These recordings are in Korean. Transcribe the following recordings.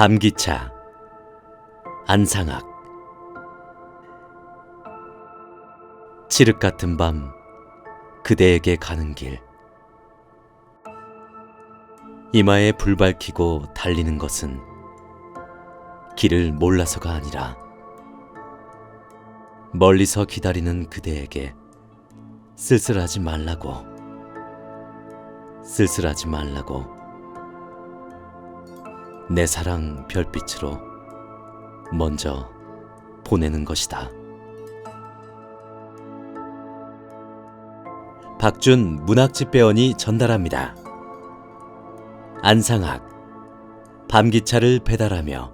밤기차 안상학. 칠흑 같은 밤 그대에게 가는 길. 이마에 불 밝히고 달리는 것은 길을 몰라서가 아니라 멀리서 기다리는 그대에게 쓸쓸하지 말라고 쓸쓸하지 말라고 내 사랑 별빛으로 먼저 보내는 것이다. 박준 문학집배원이 전달합니다. 안상학 밤기차를 배달하며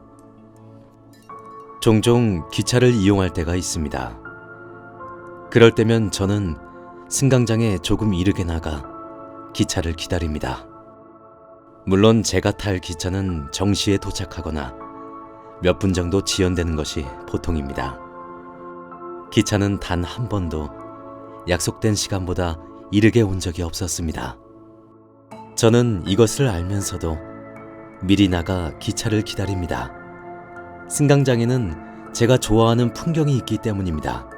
종종 기차를 이용할 때가 있습니다. 그럴 때면 저는 승강장에 조금 이르게 나가 기차를 기다립니다. 물론 제가 탈 기차는 정시에 도착하거나 몇 분 정도 지연되는 것이 보통입니다. 기차는 단 한 번도 약속된 시간보다 이르게 온 적이 없었습니다. 저는 이것을 알면서도 미리 나가 기차를 기다립니다. 승강장에는 제가 좋아하는 풍경이 있기 때문입니다.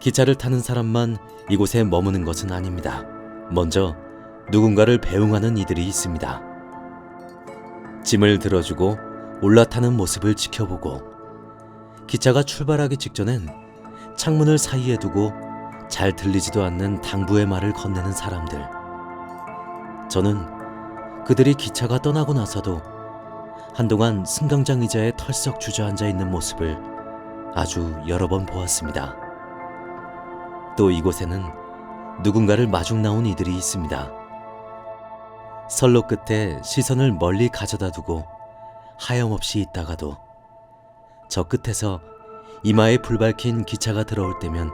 기차를 타는 사람만 이곳에 머무는 것은 아닙니다. 먼저 누군가를 배웅하는 이들이 있습니다. 짐을 들어주고 올라타는 모습을 지켜보고 기차가 출발하기 직전엔 창문을 사이에 두고 잘 들리지도 않는 당부의 말을 건네는 사람들. 저는 그들이 기차가 떠나고 나서도 한동안 승강장 의자에 털썩 주저앉아 있는 모습을 아주 여러 번 보았습니다. 또 이곳에는 누군가를 마중 나온 이들이 있습니다. 선로 끝에 시선을 멀리 가져다 두고 하염없이 있다가도 저 끝에서 이마에 불 밝힌 기차가 들어올 때면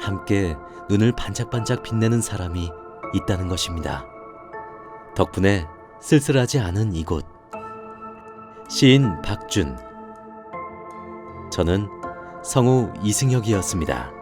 함께 눈을 반짝반짝 빛내는 사람이 있다는 것입니다. 덕분에 쓸쓸하지 않은 이곳. 시인 박준. 저는 성우 이승혁이었습니다.